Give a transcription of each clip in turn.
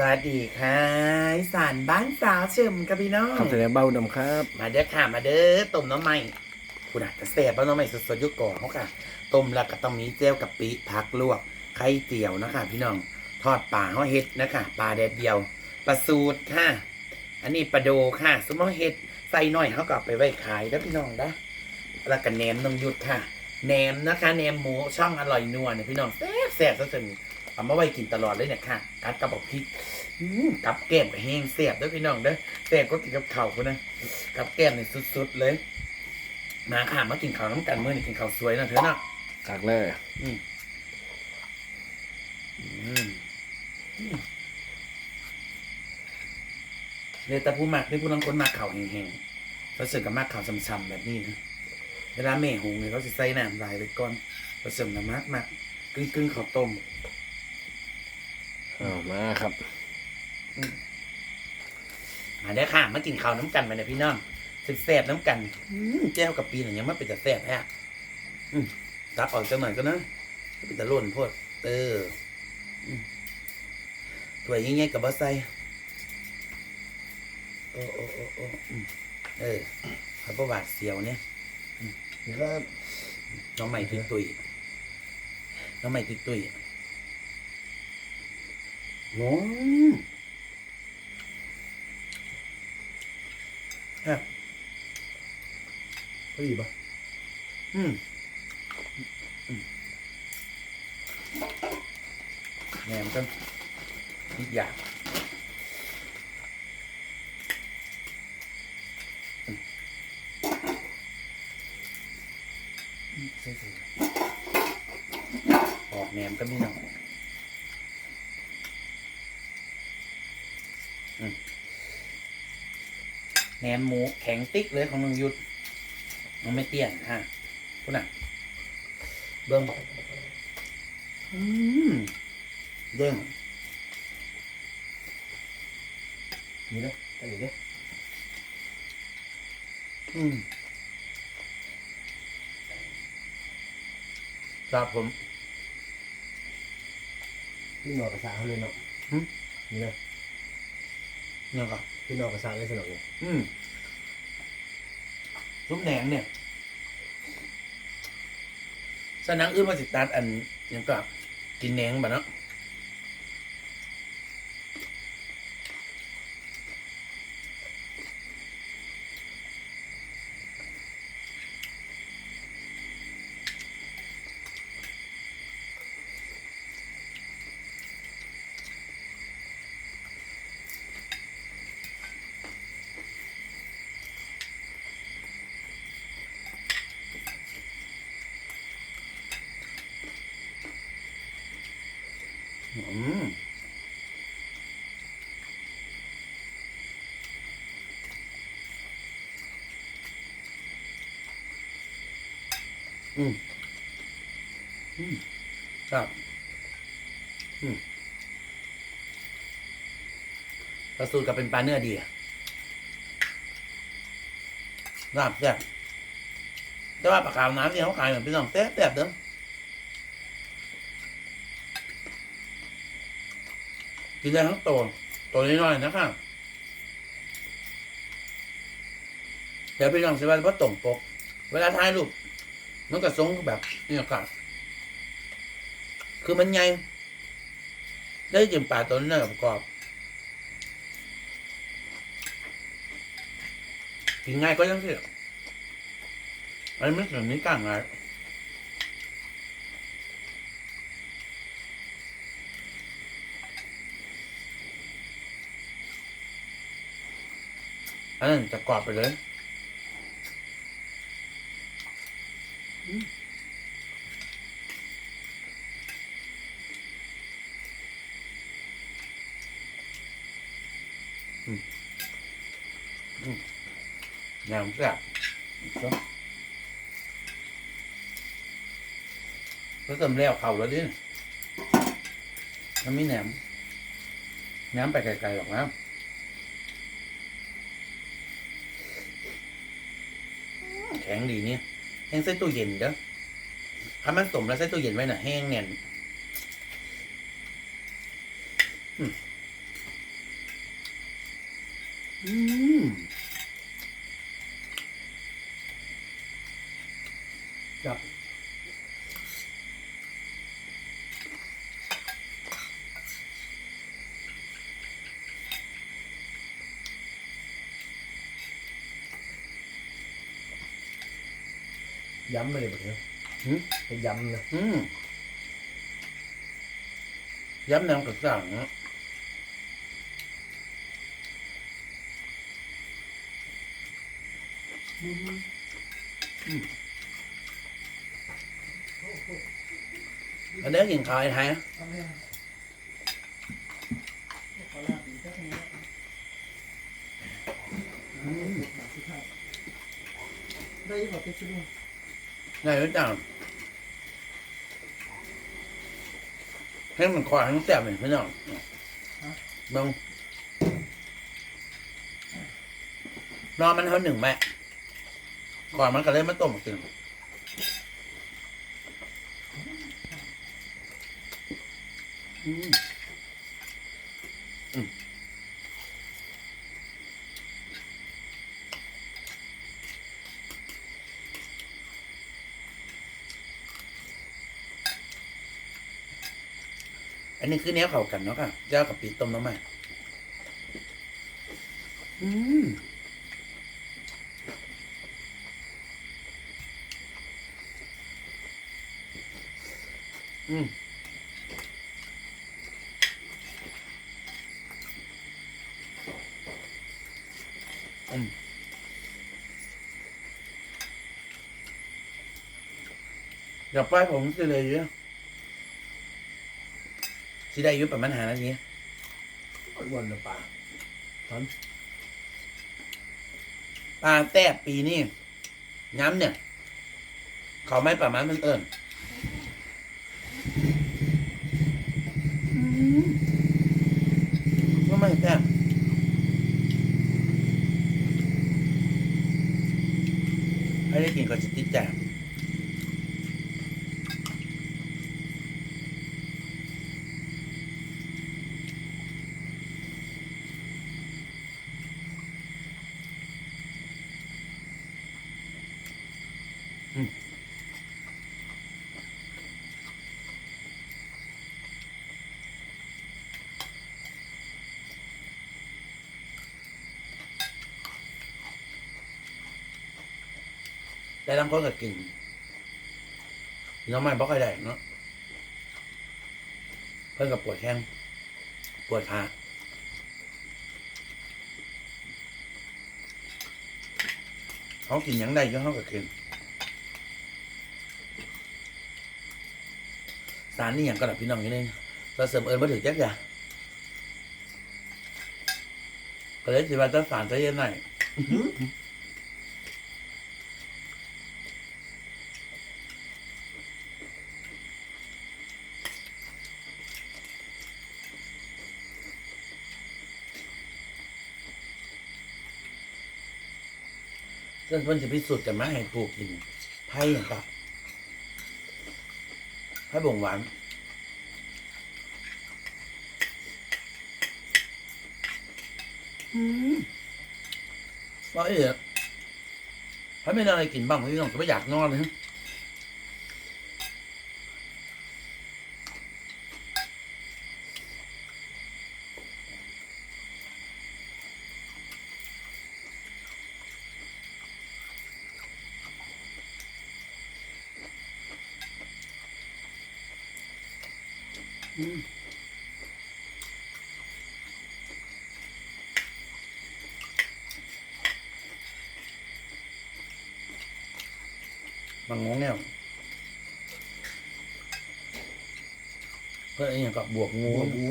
สวัสดีค่ะอีสานบ้านสาวเชิมกับพี่น้องคำแสดงเบ้าดำครับ มาเด้อค่ะมาเด้อต้มน้ำไหม้คุณอาจจะแซ่บเพราะน้ำไหม้สดๆอยุกก่อนเขาค่ะต้มแล้วก็ต้องมีเจลกับปิผักลวกไข่เจียวนะคะพี่น้องทอดปลาเขาเฮ็ดนะคะปลาแดดเดียวปลาสูตรค่ะ อันนี้ปลาโดค่ะสมมติเฮ็ดใส่หน่อยเขาก็เอาไปไว้ขายแล้วพี่น้องนะแล้วก็แหนมนงยุดค่ะแหนมนะคะแหนมหมูช่องอร่อยนัวเนี่ยพี่น้องแซ่บแซ่บซะจน เอามาไว้กินตลอดเลยเนี่ยค่ะกัดกับบอกพริกอืมกับแก้มกับแห้งเสียบเด้วยพี่น้องเด้อแซ่บก็กินกับข้าวคนนะกับแก้มเนี่ยสุดๆเลย มาค่ะมากินข้าวน้ำกันเมื่อนี่กินข้าวสวยนะเธอเนาะตักเลยอืมอืมอืมเลยแต่ผู้มักได้ผู้นังคนมักข้าวแห้งๆเขาเสริมกับมักข้าวช้ำๆแบบนี้นะเวลาแม่หุงเนี่ยเขาจะใส่น้ำลายไปก่อนเขาเสริมน้ำมักมักกึ่งกึ่งๆข้าวต้ม เอามาครับมาได้อค่ะมากินข้าวน้ำกันมาเนี่ยพี่น้องแซ่บๆน้ำกันอืมแจ้วกับปีนอย่างเงี้ยมันเป็นแต่แซ่บแฮะอืมตักออกจังหน่อยก็นะเป็นแต่ร่นโพดเอออืมถ้วยยิ่งๆกับบะไซโอ้โอ้โอ้โอ้อืมเออข้าวประวัติเสียวเนี่ยนี่ครับน้องใหม่ตุยตุยน้องใหม่ตุยตุย โอ้มครับพอดีปะอืมแหนมกันอีกอย่างออกแหนมก็มีหน่อยอืมแหน มหมูแข็งติ๊กเลยของลุงยุทธมันไม่เตี้ยนฮะคุณน่ะ เบิ้งอืมเด้งนี่นะตั้งอยู่ดิอืมครับผมพี่หนอกกระสาเขาเลยเนาะนี่นะเนี่ยก็ พี่นอกกระสาเลยสนุกเลยอืมซุปแหนงเนี่ยสนังอื่นมาสิตัดอันยังก็กินแหนงบ่เนาะ อืมอืม อืมครับอืมกระสูตรกับเป็นปลาเนื้อดีอะราบแซ่บแต่ว่าปลาขาวน้ำที่เขาขายเหมือนพี่น้องแซ่บแซ่บเด้อ กินได้ทั้งตัวตัวน้อยๆนะคะเดี๋ยวพี่น้องสิว่าว่าตรงปก เวลาถ่ายรูปมันก็ทรงแบบนี่ครับคือมันใหญ่ได้ยิมปลาตัวนี้กับกรอบกินง่ายก็ยังเสียอันนี้ไม่ถึงนี้กลางไง อันนั้นจะกรอบไปเลยอืมอืมอืมแนวแซ่บบแล้วเติมแล้วเข่าแล้วดิมันไม่แหนมแหนมไปไกลๆหรอกนะ ข็งดีเนี่ยแห้งใส่ตู้เย็นเด้อถ้ามันสมแล้วใส่ตู้เย็นไว้น่ะแห้งแน่น ย้ำไปเลยแบบนี้หืมให้ย้ำนะอืมย้ำแนวกระสังนะอันนี้กินข้าวไอ้ไทยนะได้บอกเป็นชั่ วโมงได้รู้จักให้มันคอยให้มันแซ่บเลยพี่น้องลองรอมันเท่าหนึ่งแม่ก่อนมันก็เลยมาต้มกินอืมอืม นนี้คือเนี้ยเข้ากันเนาะค่ะเจ้ากับปีต้มน้ำมันอืมอืมอืมเดี๋ยวป้ายผมสิเลยเยอะ สิได้อยุประมาณหานาทีอ้วนนะป่าทอนปลาแต้บปีนี่ย้ำเนี่ย เขาไม่ประมาณมันเอิญก็ไม่แต้บให้ได้กินก็จะติดใจ แต่บางคนก็กินน้องไม่บอกใครได้เนาะเพิ่นกับปวดแข้งปวดขาเขากินหยังได้ก็เขาก็กินสารนี่อย่างกระดับพี่น้องอยู่นี่เราเสริมเอิญมาถึงจักอย่าก็เลยสิว่าจะสารจะเย็นหน่ อยเส้นเพิ่นจะพิสูจน์กันมาให้ปลูกกินไผ่อย่างกับไผ่บ่งหวานอืมว่าเอ๋ไผ่ไม่ได้อะไรกินบ้างพี่น้องก็ไม่อยากนอนเลย นะอืมมันงงแนวเพื่ออะไรอย่างกับบวกงู หัวหมู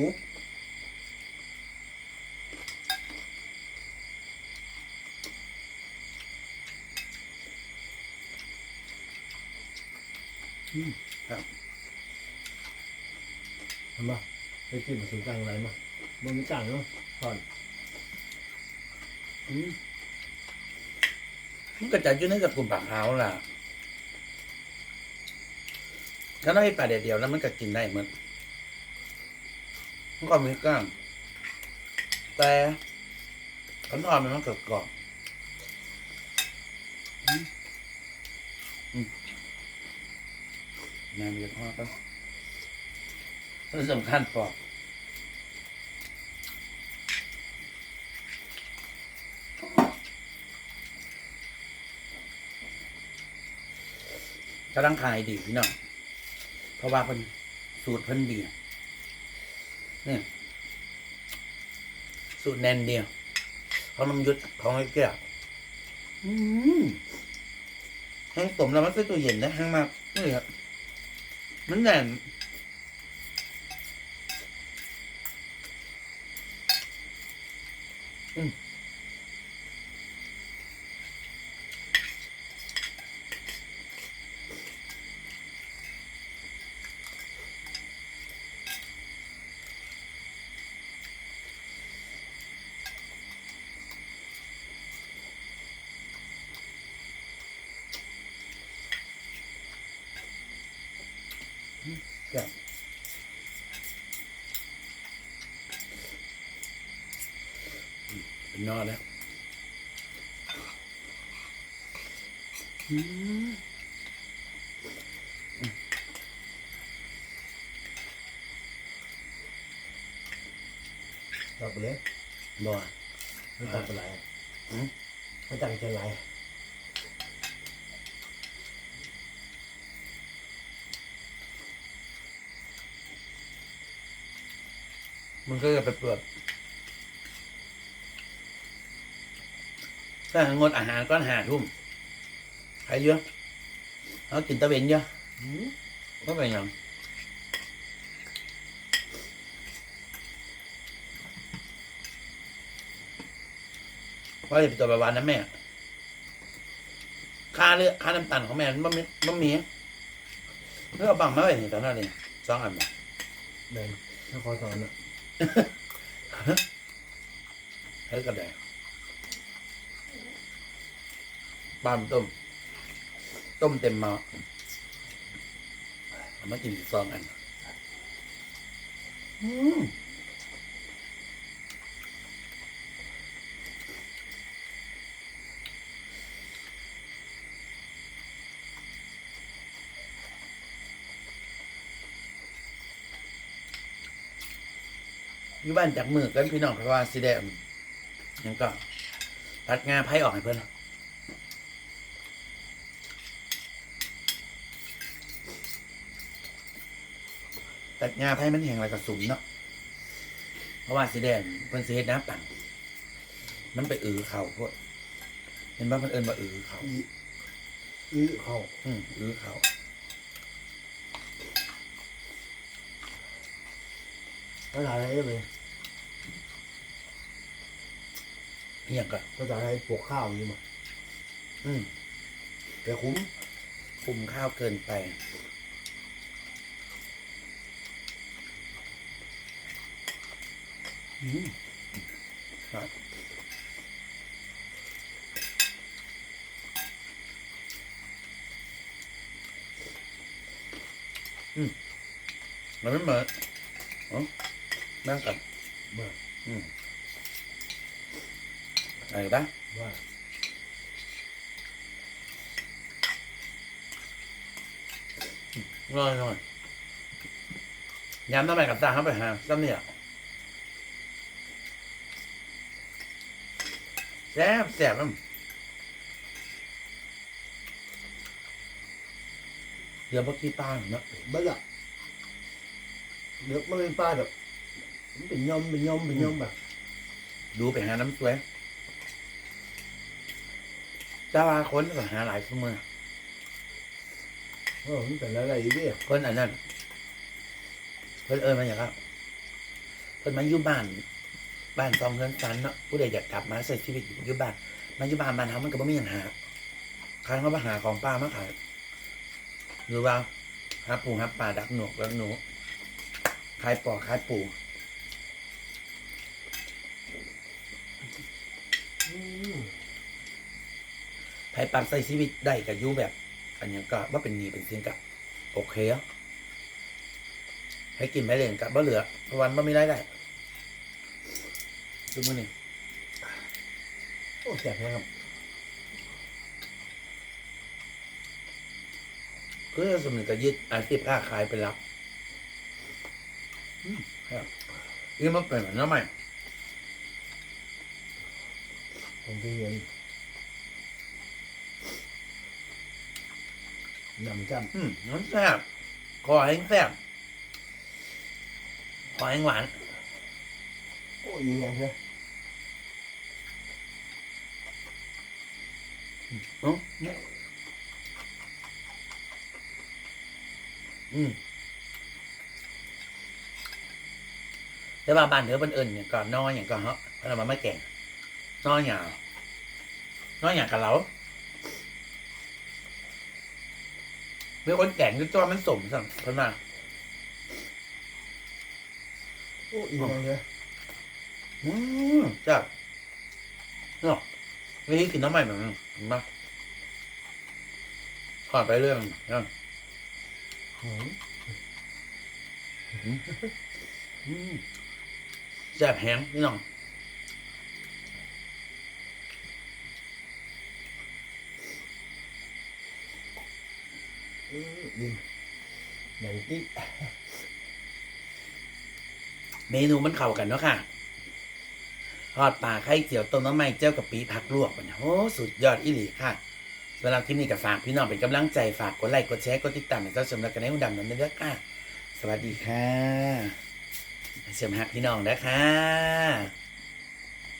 ครับ ทำมา ไปกินมาสูงกลางอะไรมาบนมีกลางเนาะทอนอืมมันก็จะอยู่ในกับกลุ่มปากขาวล่ะ ถ้าเราให้ปลาเดียวเดียวแล้วมันก็กินได้เหมือนมันก็มีกล้าง แต่ขั้นตอนมันต้องเกิดก่อนอืมอืมน้ำเยอะมากครั บที่สำคัญปอกกำลังขายดีพี่น้อง เพราะว่าเพิ่นสูตรเพิ่นดีเนี่ยสูตรแน่นเดียวเขาน้ำยุดของไอ้แก้วอืมแห้งต้มแล้วมันใส่ตู้เย็นนะแห้งมากนี่ครับมันแน่น อื นนอนแล้วอืมตับไปเลยบ่ไม่ตับไปไหลอืมไม่ตั้งใจไหลมันก็จะไปเปลื กถ้างดอาหารก็หาทุ่มใครเยอะเขากินตะเวนเยอะอืมก็เป็นอย่างว่าจะเป็นตัวประวันนะแม่ ค่าเลือดค่าน้ำตาลของแม่มันบ่มีบ่มีเลือกบังมาไว้นี่ตอนนั้นเลยสองอันบ่แดงถ้าขอสอนอะเฮ้ยกระแดง ปลามต้ม ต้มเต็มหม้อเอามากินสองอันอืมอยู่บ้านจากมือกันพี่น้องเพราะว่าสิแดงยังก็พัดงาไพ่ออกให้เพื่อน ตัดงาไพ่มันแห้งอะไรกับสุมเนาะเพราะว่าสีแดงเพิ่นสิเฮ็ดน้ำปั่นมันไปอือเขาพวกเห็นว่ามันเอินว่าอือเขาอีอื้อเข้าอืมอือเขาภาษาอะไรได้ไหมเฮียงก็ภาษาอะไรปลูกข้าวนี่มาอืมแต่คุ้มคุมข้าวเกินไป อืมครับอืมมันไม่เหมือนอ๋อนั่งกับมา แซ่บแซ่บมั้งเดี๋ยวเมื่อกี้ป้าเนาะบ้าละเดี๋ยวมันเป็นปลาแบบมันเป็นยอมเป็นยอมเป็นยอมแบบดูไปหาน้ำสวยจ้าว่าคนก็หาหลายชั่วโมงเออมันเป็นอะไรอีกเนี่ยคนอันนั้นเพิ่นเอิญมาอย่างครับเพิ่นมาอยู่บ้าน บ้านซองเงินสันเนาะผู้ใดอยากกลับมาใช้ชีวิตอยู่บ้านมาอยู่บ้านบ้านเขามันก็บ่มีปัญหาคันเขามาหาของป้ามาขายหรือว่าหาปูหาปลาดักหนวกดักหนูขายปอขายปูอืมไผปันใช้ชีวิตได้ก็อยู่แบบ อันนี้ก็ว่าเป็นหนีเป็นสินกับโอเคอะให้กินไม่เล่นกับบ่เหลือเพราะวันบ่มีรายได้ ดูมือนี่อ้แซ่บนะครับเพื่อสมนก็ยึดอาชีพค้าขายเป็นหลักอืมครับนี่มันเป็นแบบน้ำใหม่ผมจะเห็นยำจ้ำอืมน้ำแซ่บคอแห้งแซ่บคอแห้งหวานโอ้ยยังเชี ยวอืมอืมแต่ว่าบ้านเธอบ้านเอิญเนี่ยก่อนนอนอย่างก่อนเหรอเพราะเรามาไม่แก่งนอนอย่างนอนอย่างกับเรามีคนแก่งด้วยจ้อมันสมสั่งคนมาโอ้ยยังเชียวอืมจ้ะเนาะวิธีกินน้ำใหม่เหมือนกันเห็นปะ ขอดไปเรื่องนะหอมแซ่บแห้งพี่น้องอืมยิ้มหนังกิ๊กเมนูมันเข้ากันเนาะค่ะทอดปลาไข่เจียวต้มน้ำมันเจ้ากับปีผักลวกมันยโอ้สุดยอดอีหลีค่ะ สำหรับคลิปนี้ก็ฝากพี่น้องเป็นกำลังใจฝากกดไลค์กดแชร์กดติดตามให้เจ้าชมและกันให้หุ่นดำนั้นด้วยค่ะ สวัสดีค่ะเสียมหักพี่น้องนะคะ